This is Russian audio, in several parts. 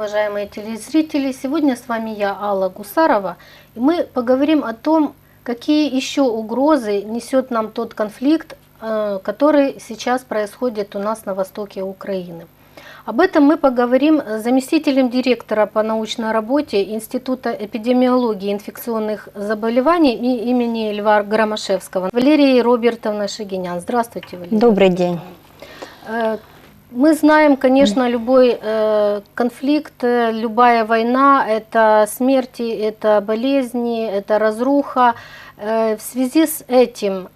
Уважаемые телезрители! Сегодня с вами я, Алла Гусарова, и мы поговорим о том, какие еще угрозы несет нам тот конфликт, э, который сейчас происходит у нас на востоке Украины. Об этом мы поговорим с заместителем директора по научной работе Института эпидемиологии и инфекционных заболеваний имени Льва Громашевского Валерией Робертовной Шагинян. Здравствуйте, Валерия. Добрый день. Мы знаем, конечно, любой э, конфликт, э, любая война – это смерти, это болезни, это разруха. Э, в связи с этим,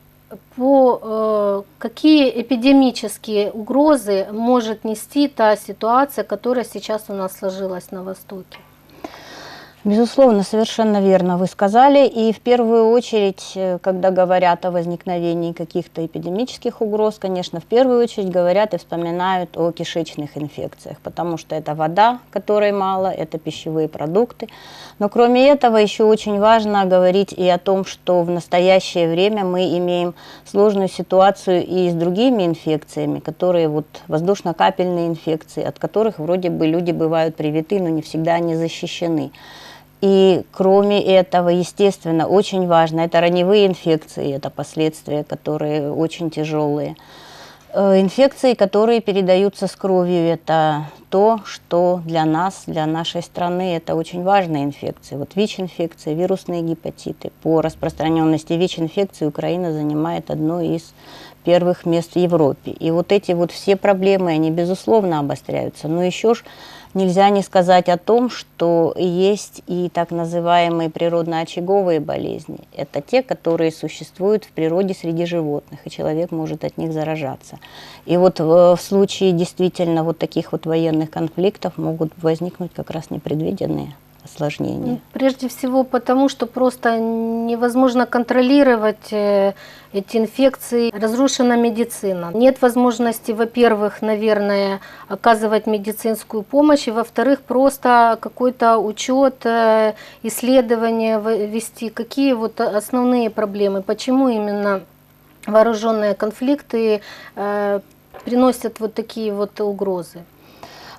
по какие эпидемические угрозы может нести та ситуация, которая сейчас у нас сложилась на Востоке? Безусловно, совершенно верно вы сказали. И в первую очередь, э, когда говорят о возникновении каких-то эпидемических угроз, конечно, в первую очередь говорят и вспоминают о кишечных инфекциях, потому что это вода, которой мало, это пищевые продукты. Но кроме этого, еще очень важно говорить и о том, что в настоящее время мы имеем сложную ситуацию и с другими инфекциями, которые вот воздушно-капельные инфекции, от которых вроде бы люди бывают привиты, но не всегда они защищены. И кроме этого, естественно, очень важно, это раневые инфекции, это последствия, которые очень тяжелые. Э, инфекции, которые передаются с кровью, это то, что для нас, для нашей страны, это очень важная инфекция. Вот ВИЧ-инфекция, вирусные гепатиты. По распространенности ВИЧ-инфекции Украина занимает одно из первых мест в Европе. И вот эти вот все проблемы, они безусловно обостряются. Но еще ж Нельзя не сказать о том, что есть и так называемые природно-очаговые болезни. Это те, которые существуют в природе среди животных, и человек может от них заражаться. И вот в, в случае действительно вот таких вот военных конфликтов могут возникнуть как раз непредвиденные осложнения? Ну, прежде всего потому, что просто невозможно контролировать э, эти инфекции, разрушена медицина. Нет возможности, во-первых, наверное, оказывать медицинскую помощь, и во-вторых, просто какой-то учет, э, исследования вести. Какие вот основные проблемы, почему именно вооруженные конфликты э, приносят вот такие вот угрозы?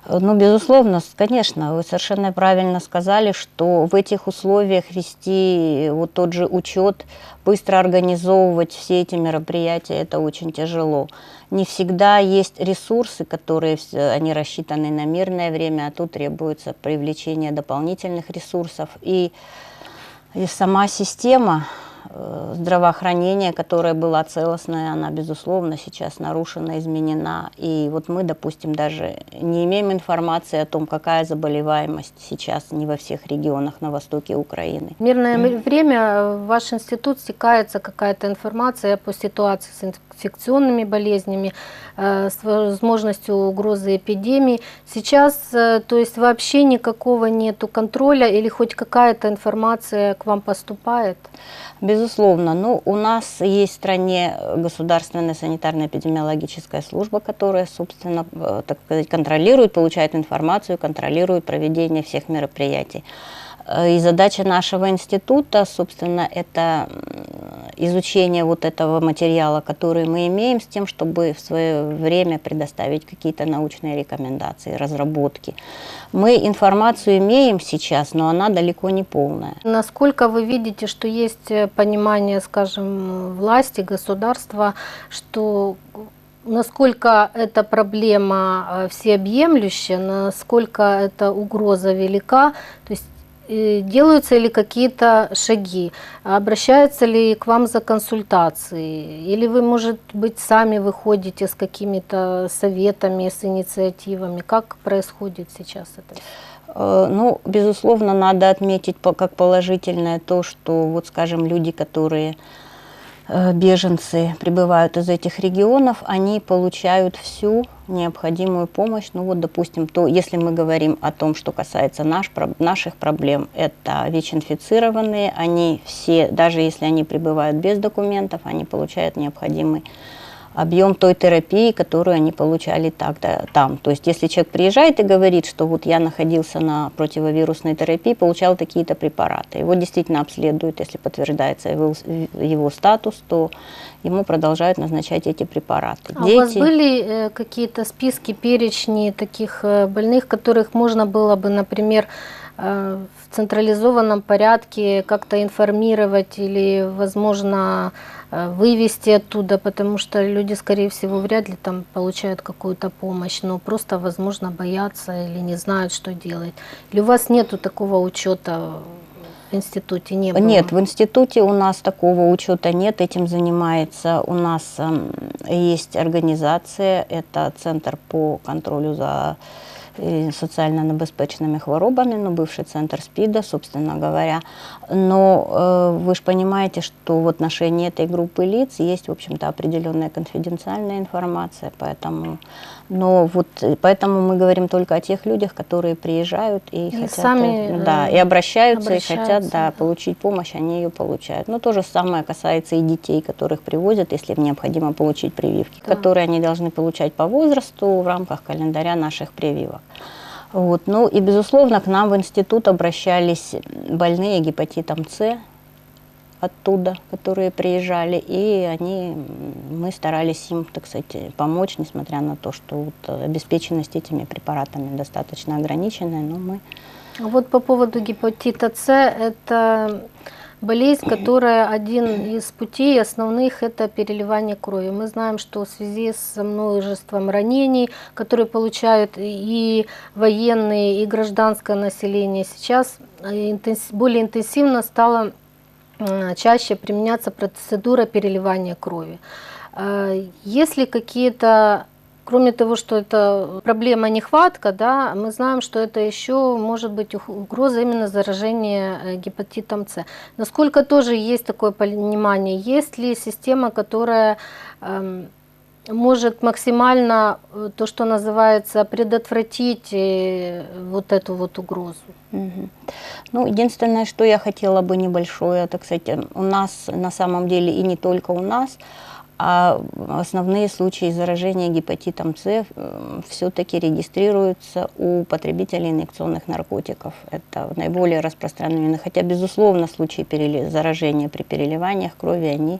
Ну, безусловно, конечно, вы совершенно правильно сказали, что в этих условиях вести вот тот же учет, быстро организовывать все эти мероприятия, это очень тяжело. Не всегда есть ресурсы, которые они рассчитаны на мирное время, а тут требуется привлечение дополнительных ресурсов. И, и сама система Э, здравоохранения, которая была целостная, она, безусловно, сейчас нарушена, изменена. И вот мы, допустим, даже не имеем информации о том, какая заболеваемость сейчас не во всех регионах на востоке Украины. В мирное mm. время в ваш институт стекается какая-то информация по ситуации с инфекционными болезнями, э, с возможностью угрозы эпидемии. Сейчас, э, то есть вообще никакого нету контроля или хоть какая-то информация к вам поступает? Безусловно. Ну, у нас есть в стране государственная санитарно-эпидемиологическая служба, которая, собственно, э, так сказать, контролирует, получает информацию, контролирует проведение всех мероприятий. И задача нашего института, собственно, это изучение вот этого материала, который мы имеем, с тем, чтобы в свое время предоставить какие-то научные рекомендации, разработки. Мы информацию имеем сейчас, но она далеко не полная. Насколько вы видите, что есть э, понимание, скажем, власти, государства, что насколько эта проблема э, всеобъемлющая, насколько эта угроза велика, то есть делаются ли какие-то шаги, обращаются ли к вам за консультацией, или вы, может быть, сами выходите с какими-то советами, с инициативами, как происходит сейчас это? Э, ну, безусловно, надо отметить как положительное то, что, вот, скажем, люди, которые Э, беженцы прибывают из этих регионов, они получают всю необходимую помощь. Ну вот, допустим, то, если мы говорим о том, что касается наш, наших проблем, это ВИЧ-инфицированные, они все, даже если они прибывают без документов, они получают необходимый объем той терапии, которую они получали тогда, там. То есть если человек приезжает и говорит, что вот я находился на противовирусной терапии, получал такие-то препараты, его действительно обследуют, если подтверждается его, его статус, то ему продолжают назначать эти препараты. А у вас были э, какие-то списки, перечни таких э, больных, которых можно было бы, например, в централизованном порядке как-то информировать или, возможно, э, вывести оттуда, потому что люди, скорее всего, вряд ли там получают какую-то помощь, но просто, возможно, боятся или не знают, что делать. Или у вас нету такого учета в институте не было? Нет, в институте у нас такого учета нет, этим занимается. У нас э, есть организация, это Центр по контролю за і соціально небезпечними хворобами, ну, бывший центр СПИДа, собственно говоря. Но э, вы же понимаете, что в отношении этой группы лиц есть, в общем-то, определенная конфиденциальная информация, поэтому, но вот, поэтому мы говорим только о тех людях, которые приезжают и, И хотят, сами, да, э, и обращаются, и обращаются, хотят, да, да. получить помощь, они ее получают. Но то же самое касается и детей, которых привозят, если им необходимо получить прививки, Да. которые они должны получать по возрасту в рамках календаря наших прививок. Вот. Ну и, безусловно, к нам в институт обращались больные гепатитом С оттуда, которые приезжали, и они, мы старались им, так сказать, помочь, несмотря на то, что вот обеспеченность этими препаратами достаточно ограниченная, но мы А Вот по поводу гепатита С, это болезнь, которая один из путей основных – это переливание крови. Мы знаем, что в связи с множеством ранений, которые получают и военные, и гражданское население, сейчас э, более интенсивно стала м, чаще применяться процедура переливания крови. Э, Есть ли какие-то Кроме того, что это проблема нехватка, да, мы знаем, что это еще может быть угроза именно заражения э, гепатитом С. Насколько тоже есть такое понимание? Есть ли система, которая эм, может максимально э, то, что называется, предотвратить э, вот эту вот угрозу? Мгм. Ну, единственное, что я хотела бы небольшое, так сказать, у нас на самом деле и не только у нас, а основные случаи заражения гепатитом С все-таки регистрируются у потребителей инъекционных наркотиков. Это наиболее распространенные. Хотя, безусловно, случаи перели- заражения при переливаниях крови, они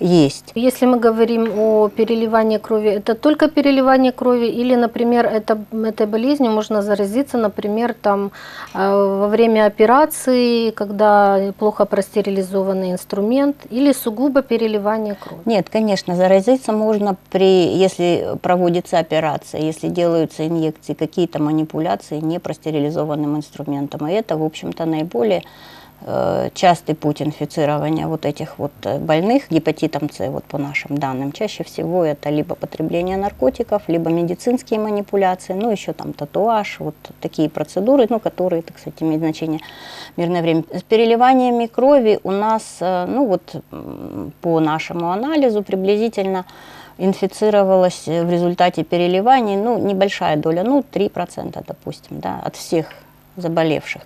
есть. Если мы говорим о переливании крови, это только переливание крови или, например, это, этой болезнью можно заразиться, например, там, э, во время операции, когда плохо простерилизованный инструмент, или сугубо переливание крови? Нет, конечно, заразиться можно при, если проводится операция, если делаются инъекции, какие-то манипуляции непростерилизованным инструментом. И это, в общем-то, наиболее частый путь инфицирования вот этих вот э, больных гепатитом С, вот по нашим данным. Чаще всего это либо потребление наркотиков, либо медицинские манипуляции, ну еще там татуаж, вот такие процедуры, ну которые, так сказать, имеют значение в мирное время. С переливаниями крови у нас, э, ну вот по нашему анализу приблизительно инфицировалась э, в результате переливаний, ну, небольшая доля, ну, 3%, допустим, да, от всех заболевших.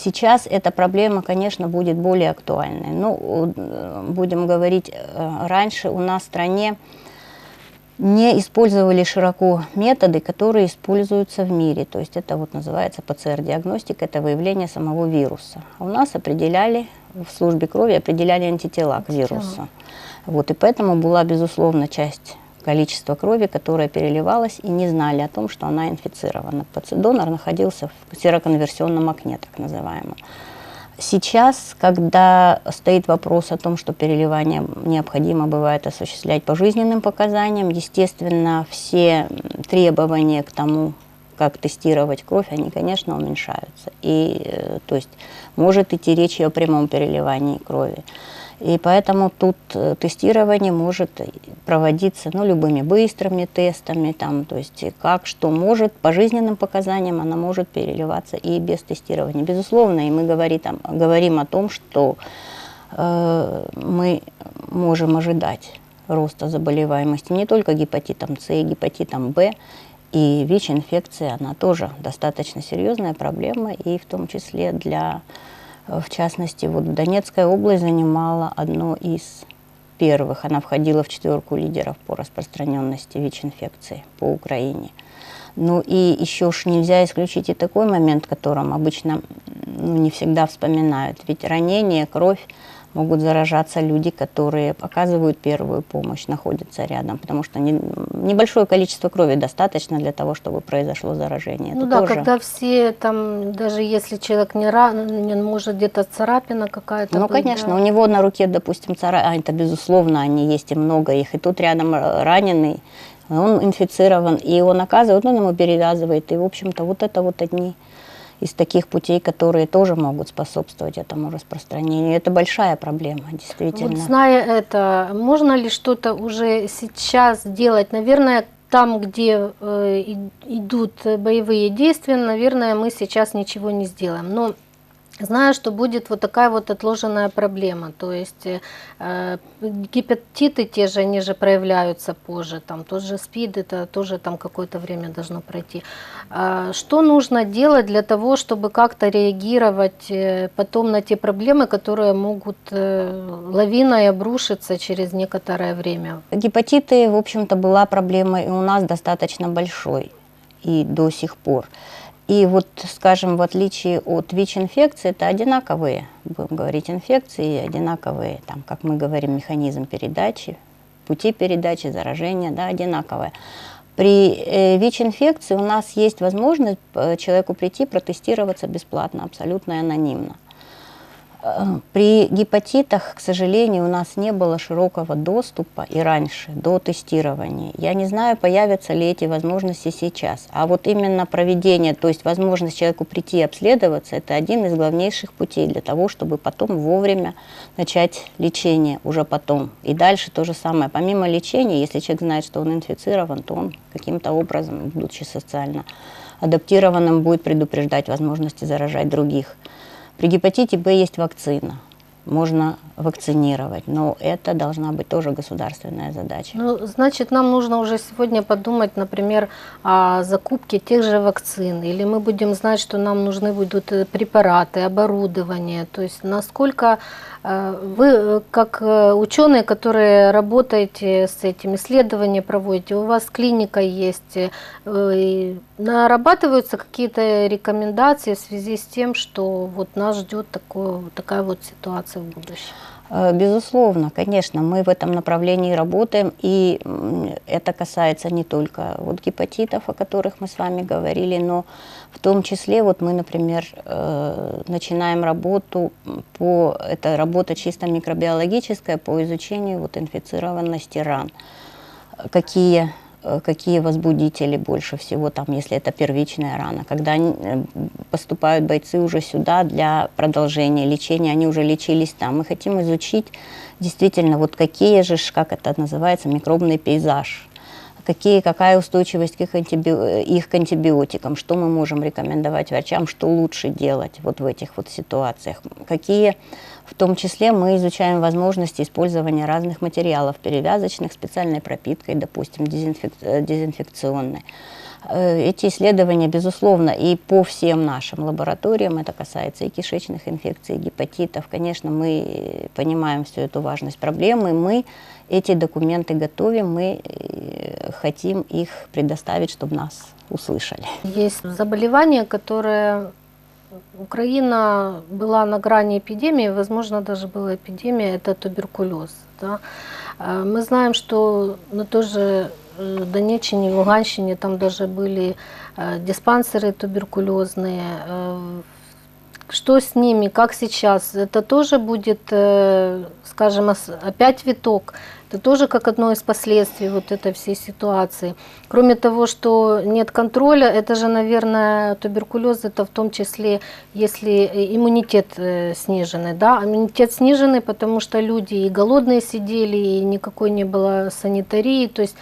Сейчас эта проблема, конечно, будет более актуальной. Ну, э, будем говорить, э, раньше у нас в стране не использовали широко методы, которые используются в мире. То есть это вот называется ПЦР-диагностика, это выявление самого вируса. А у нас определяли, в службе крови определяли антитела к вирусу. Вот, и поэтому была, безусловно, часть количества крови, которая переливалась, и не знали о том, что она инфицирована. Донор находился в сероконверсионном окне, так называемом. Сейчас, когда стоит вопрос о том, что переливание необходимо бывает осуществлять по жизненным показаниям, естественно, все требования к тому, как тестировать кровь, они, конечно, уменьшаются. И, э, то есть, может идти речь о прямом переливании крови. И поэтому тут э, тестирование может проводиться ну, любыми быстрыми тестами, там, то есть и как, что может, по жизненным показаниям она может переливаться и без тестирования. Безусловно, и мы говорим, там, говорим о том, что э, мы можем ожидать роста заболеваемости не только гепатитом С, гепатитом Б, и ВИЧ-инфекция, она тоже достаточно серьезная проблема, и в том числе для, э, в частности, вот Донецкая область занимала одно из первых, она входила в четверку лидеров по распространенности ВИЧ-инфекции по Украине. Ну и еще ж нельзя исключить и такой момент, которым обычно ну, не всегда вспоминают. Ведь ранение, кровь могут заражаться люди, которые оказывают первую помощь, находятся рядом, потому что не, небольшое количество крови достаточно для того, чтобы произошло заражение. Ну Это да, тоже... когда все там, даже если человек не ранен, может где-то царапина какая-то Ну, быть, конечно, да. у него на руке, допустим, царапина, а это безусловно, они есть и много их, и тут рядом э, раненый, он инфицирован, и он оказывает, он ему перевязывает, и, в общем-то, вот это вот одни из таких путей, которые тоже могут способствовать этому распространению. Это большая проблема, действительно. Вот зная это, можно ли что-то уже сейчас делать? Наверное, там, где э, идут боевые действия, наверное, мы сейчас ничего не сделаем. Но знаю, что будет вот такая вот отложенная проблема. То есть э, э, гепатиты те же, они же проявляются позже. Там тот же СПИД, это тоже там какое-то время должно пройти. А Что нужно делать для того, чтобы как-то реагировать э, потом на те проблемы, которые могут э, лавиной обрушиться через некоторое время? Гепатиты, в общем-то, была проблема и у нас достаточно большой и до сих пор. И вот, скажем, в отличие от ВИЧ-инфекции, это одинаковые, будем говорить, инфекции, одинаковые, там, как мы говорим, механизм передачи, пути передачи, заражения, да, одинаковые. При э, ВИЧ-инфекции у нас есть возможность э, человеку прийти протестироваться бесплатно, абсолютно анонимно. Э, При гепатитах, к сожалению, у нас не было широкого доступа и раньше до тестирования. Я не знаю, появятся ли эти возможности сейчас. А вот именно проведение, то есть возможность человеку прийти и обследоваться, это один из главнейших путей для того, чтобы потом вовремя начать лечение уже потом. И дальше то же самое. Помимо лечения, если человек знает, что он инфицирован, то он каким-то образом, будучи социально адаптированным, будет предупреждать возможности заражать других. При гепатите Б есть вакцина. Можно вакцинировать, но это должна быть тоже государственная задача. Ну, значит, нам нужно уже сегодня подумать, например, о закупке тех же вакцин, или мы будем знать, что нам нужны будут э, препараты, оборудование. То есть насколько э, вы, э, как ученые, которые работаете с этим, исследования проводите, у вас клиника есть, нарабатываются какие-то рекомендации в связи с тем, что вот нас ждет такое, такая вот ситуация в будущем? Э, Безусловно, конечно, мы в этом направлении работаем, и это касается не только вот гепатитов, о которых мы с вами говорили, но в том числе вот мы, например, э, начинаем работу по, это работа чисто микробиологическая по изучению вот инфицированности ран. Какие какие возбудители больше всего, там, если это первичная рана. Когда э, поступают бойцы уже сюда для продолжения лечения, они уже лечились там. Мы хотим изучить действительно, вот какие же, как это называется, микробный пейзаж, какие, какая устойчивость к их, антиби- их к антибиотикам, что мы можем рекомендовать врачам, что лучше делать вот в этих вот ситуациях, какие в том числе мы изучаем возможности использования разных материалов перевязочных, специальной пропиткой, допустим, дезинфек- э, дезинфекционной. Э, Эти исследования, безусловно, и по всем нашим лабораториям, это касается и кишечных инфекций, и гепатитов, конечно, мы понимаем всю эту важность проблемы, мы эти документы готовим, мы э, хотим их предоставить, чтобы нас услышали. Есть заболевание, которое Украина была на грани эпидемии, возможно, даже была эпидемия, это туберкулез. Да? А Мы знаем, что на той же э, Донеччине, Луганщине там даже были э, диспансеры туберкулезные. Э, Что с ними, как сейчас? Это тоже будет, скажем, опять виток. Это тоже как одно из последствий вот этой всей ситуации. Кроме того, что нет контроля, это же, наверное, туберкулез, это в том числе, если иммунитет сниженный, да, иммунитет сниженный, потому что люди и голодные сидели, и никакой не было санитарии, то есть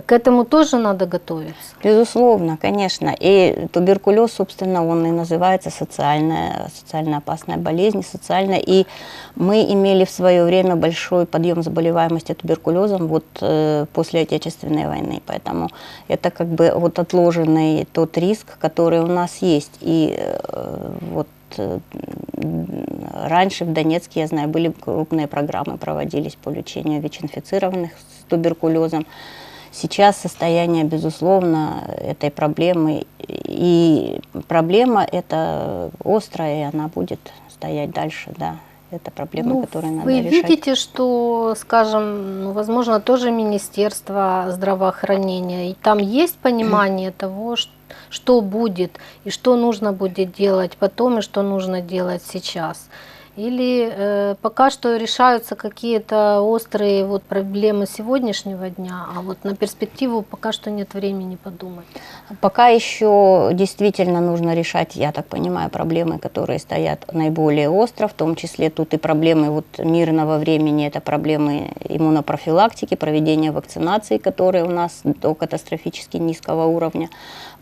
к этому тоже надо готовиться. Безусловно, конечно. И туберкулез, собственно, он и называется социальная, социально опасная болезнь, социальная. И мы имели в свое время большой подъем заболеваемости туберкулезом вот э, после Отечественной войны. Поэтому это как бы вот отложенный тот риск, который у нас есть. И э, вот э, раньше в Донецке, я знаю, были крупные программы, проводились по лечению ВИЧ-инфицированных с туберкулезом. Сейчас состояние, безусловно, этой проблемы, и проблема эта острая, и она будет стоять дальше, да. Это проблема, Ну, которую надо Вы решать. видите, что, скажем, ну, возможно, тоже Министерство здравоохранения, и там есть понимание того, ш- что будет и что нужно будет делать потом и что нужно делать сейчас? Или э, пока что решаются какие-то острые вот проблемы сегодняшнего дня, а вот на перспективу пока что нет времени подумать? Пока еще действительно нужно решать, я так понимаю, проблемы, которые стоят наиболее остро, в том числе тут и проблемы вот мирного времени, это проблемы иммунопрофилактики, проведения вакцинации, которая у нас до катастрофически низкого уровня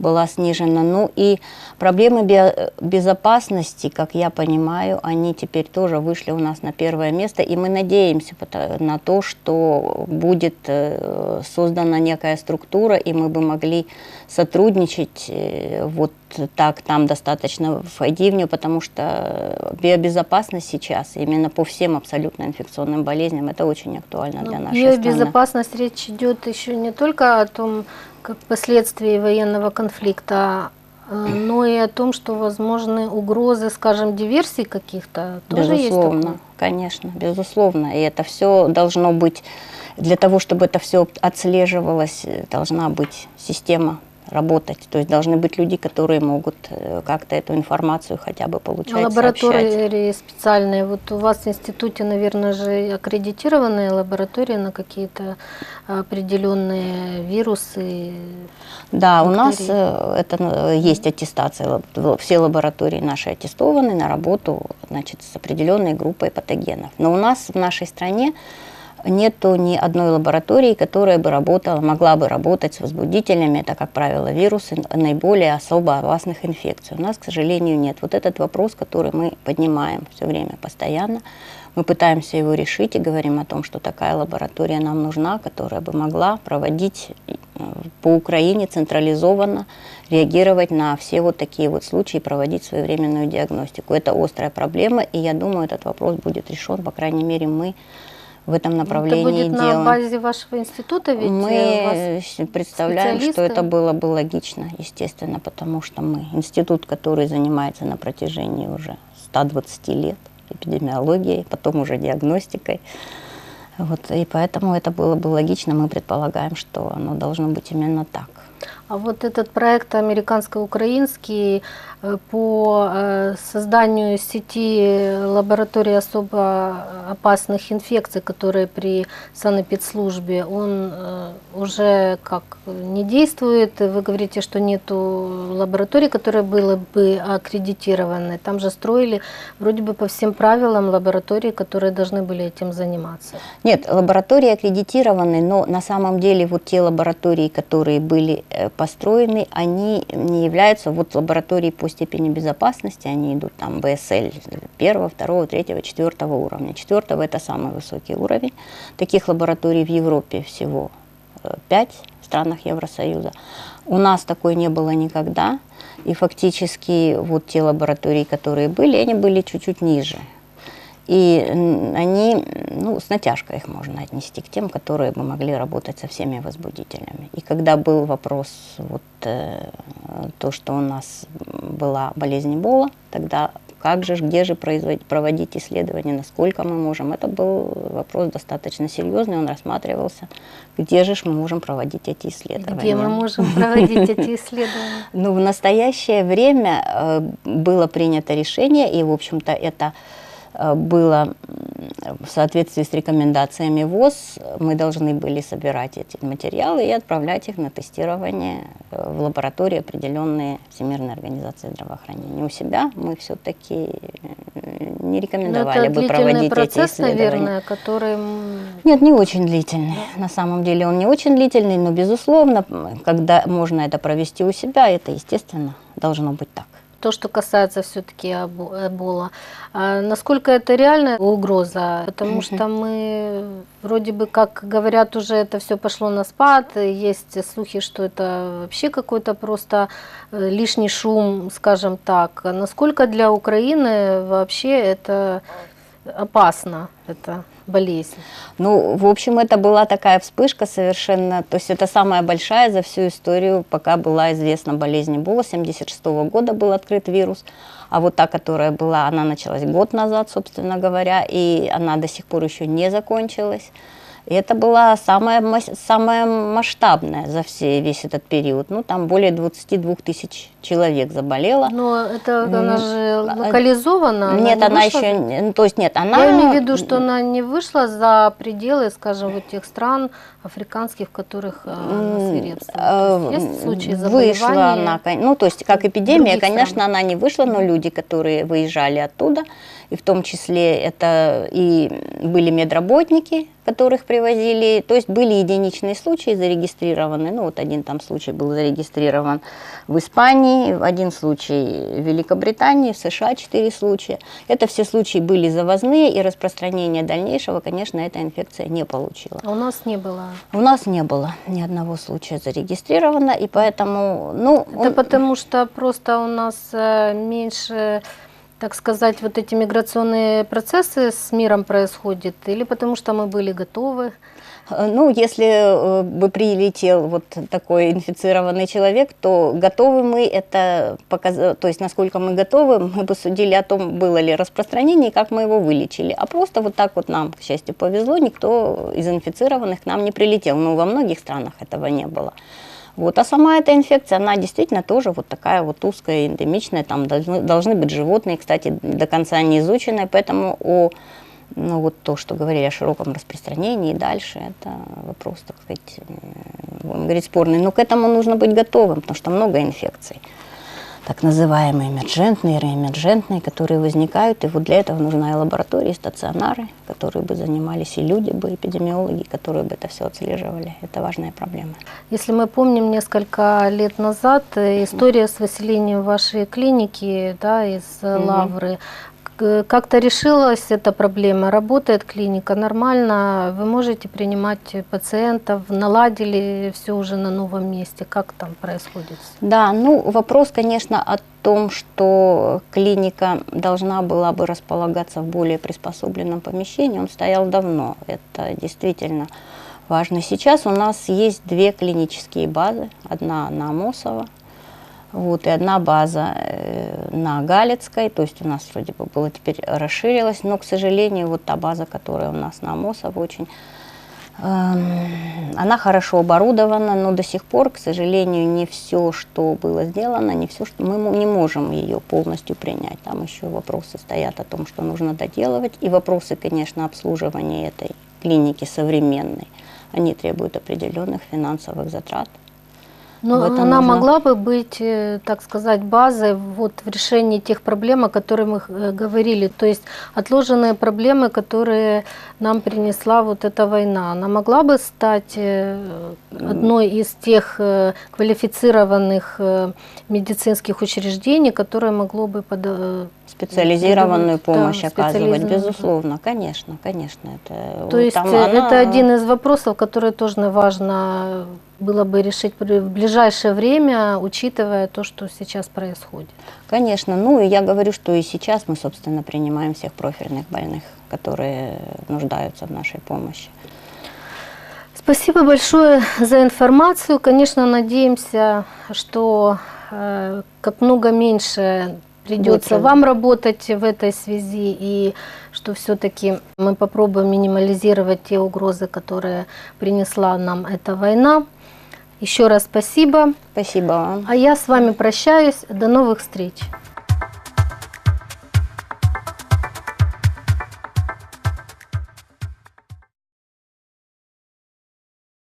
была снижена. Ну и проблемы бе- безопасности, как я понимаю, они теперь тоже вышли у нас на первое место, и мы надеемся на то, что будет э, создана некая структура, и мы бы могли сотрудничать э, вот так там достаточно в нее, потому что биобезопасность сейчас именно по всем абсолютно инфекционным болезням это очень актуально для Ну, нашей страны. Биобезопасность речь идет еще не только о том, как последствия военного конфликта, но и о том, что возможны угрозы, скажем, диверсий каких-то. Тоже есть Безусловно, такое? конечно, безусловно. И это все должно быть, для того, чтобы это все отслеживалось, э, должна быть система работать. То есть должны быть люди, которые могут э, как-то эту информацию хотя бы получать, А сообщать. лаборатории специальные. Вот у вас в институте, наверное, же аккредитированные лаборатории на какие-то определенные вирусы. Да, у нас э, это э, есть аттестация. Все лаборатории наши аттестованы на работу значит, с определенной группой патогенов. Но у нас в нашей стране нету ни одной лаборатории, которая бы работала, могла бы работать с возбудителями. Это, как правило, вирусы наиболее особо опасных инфекций. У нас, к сожалению, нет. Вот этот вопрос, который мы поднимаем все время, постоянно, мы пытаемся его решить и говорим о том, что такая лаборатория нам нужна, которая бы могла проводить э, по Украине централизованно, реагировать на все вот такие вот случаи, проводить своевременную диагностику. Это острая проблема, и я думаю, этот вопрос будет решен, по крайней мере, мы в этом направлении Это будет делаем. на базе вашего института, ведь э, Мы с- представляем, что это было бы логично, естественно, потому что мы институт, который занимается на протяжении уже 120 лет эпидемиологией, потом уже диагностикой. Вот, и поэтому это было бы логично, мы предполагаем, что оно должно быть именно так. А вот этот проект американско-украинский э, по э, созданию сети лабораторий особо опасных инфекций, которые при санэпидслужбе, он э, уже как не действует. Вы говорите, что нету лабораторий, которые были бы аккредитированы. Там же строили вроде бы по всем правилам лаборатории, которые должны были этим заниматься. Нет, лаборатории аккредитированы, но на самом деле вот те лаборатории, которые были построены, они не являются вот лабораторией по степени безопасности, они идут там БСЛ первого, второго, третьего, четвертого уровня. Четвертого это самый высокий уровень. Таких лабораторий в Европе всего э, пять в странах Евросоюза. У нас такой не было никогда, и фактически вот те лаборатории, которые были, они были чуть-чуть ниже. И они, ну, с натяжкой их можно отнести к тем, которые бы могли работать со всеми возбудителями. И когда был вопрос, вот э, то, что у нас была болезнь Эбола, тогда как же, где же производить, проводить исследования, насколько мы можем, это был вопрос достаточно серьезный, он рассматривался, где же мы можем проводить эти исследования. Где мы можем проводить эти исследования? Ну, в настоящее время э, было принято решение, и, в общем-то, это было м, в соответствии с рекомендациями ВОЗ. Мы должны были собирать эти материалы и отправлять их на тестирование э, в лаборатории, определенные Всемирной организации здравоохранения. У себя мы все-таки не Ну, рекомендовали это бы проводить эти процесс, исследования. наверное, который... Нет, не очень длительный. На самом деле он не очень длительный, но, безусловно, когда можно это провести у себя, это, естественно, должно быть так. То, что касается все-таки Эбола. А насколько это реальная угроза? Потому что мы вроде бы, как говорят, уже это все пошло на спад. Есть слухи, что это вообще какой-то просто э, лишний шум, скажем так. Насколько для Украины вообще это опасно, эта болезнь? Ну, в общем, это была такая вспышка совершенно, то есть это самая большая за всю историю, пока была известна болезнь Эбола. 76 года был открыт вирус, а вот та, которая была, она началась год назад, собственно говоря, и она до сих пор еще не закончилась. И это была самая, самая масштабная за все, весь этот период. Ну, там более 22 тысяч человек заболело. Но это она М, же а- локализована. нет, не она вышла еще, ну, то есть нет, она... Я имею в виду, что она не вышла за пределы, скажем, вот тех стран африканских, в которых э, она свирепствует. То есть Вышла она, ну то есть как эпидемия, конечно, стран. она не вышла, но люди, которые выезжали оттуда, и в том числе это и были медработники, которых привозили, то есть были единичные случаи зарегистрированы, ну вот один там случай был зарегистрирован в Испании, один случай в Великобритании, в США четыре случая. Это все случаи были завозные, и распространения дальнейшего, конечно, эта инфекция не получила. А у нас не было. У нас не было ни одного случая зарегистрировано, и поэтому, ну, Это он- потому что просто у нас э, меньше, так сказать, вот эти миграционные процессы с миром происходят, или потому что мы были готовы? э, ну, если э, бы прилетел вот такой инфицированный человек, то готовы мы это показать, то есть насколько мы готовы, мы бы судили о том, было ли распространение и как мы его вылечили. А просто вот так вот нам, к счастью, повезло, никто из инфицированных к нам не прилетел. Но во многих странах этого не было. Вот. А сама эта инфекция, она действительно тоже вот такая вот узкая, эндемичная, там должны, должны быть животные, кстати, до конца не изученные, поэтому о, ну, вот то, что говорили о широком распространении и дальше, это вопрос, так сказать, будем говорить, спорный. Но к этому нужно быть готовым, потому что много инфекций, так называемые эмерджентные, реэмерджентные, которые возникают, и вот для этого нужна и лаборатория, и стационары, которые бы занимались, и люди бы, эпидемиологи, которые бы это все отслеживали. Это важная проблема. Если мы помним несколько лет назад э, история с выселением вашей клиники да, из Мгм. Лавры, как-то решилась эта проблема? Работает клиника нормально? Вы можете принимать пациентов? Наладили все уже на новом месте? Как там происходит? Да, ну вопрос, конечно, о том, что клиника должна была бы располагаться в более приспособленном помещении, он стоял давно. Это действительно важно. Сейчас у нас есть две клинические базы. Одна на Амосово, вот, и одна база э, на Галицкой, то есть у нас вроде бы было теперь расширилось, но, к сожалению, вот та база, которая у нас на Амосово, очень Эм, Она хорошо оборудована, но до сих пор, к сожалению, не все, что было сделано, не все, что мы не можем ее полностью принять. Там еще вопросы стоят о том, что нужно доделывать, и вопросы, конечно, обслуживания этой клиники современной. Они требуют определенных финансовых затрат. Но этом она нужно- могла бы быть, э, так сказать, базой вот в решении тех проблем, о которых мы э, говорили. То есть отложенные проблемы, которые нам принесла вот эта война. Она могла бы стать э, одной из тех квалифицированных медицинских учреждений, которое могло бы под, Специализированную Да, помощь оказывать, специализированную. безусловно, конечно, конечно. Это, То есть там э, она- это один из вопросов, который тоже важно было бы решить в ближайшее время, учитывая то, что сейчас происходит. Конечно, ну и я говорю, что и сейчас мы, собственно, принимаем всех профильных больных, которые нуждаются в нашей помощи. Спасибо большое за информацию. Конечно, надеемся, что э, как много меньше придется Будет. вам работать в этой связи и что все-таки мы попробуем минимализировать те угрозы, которые принесла нам эта война. Еще раз спасибо. Спасибо вам. А я с вами прощаюсь. До новых встреч.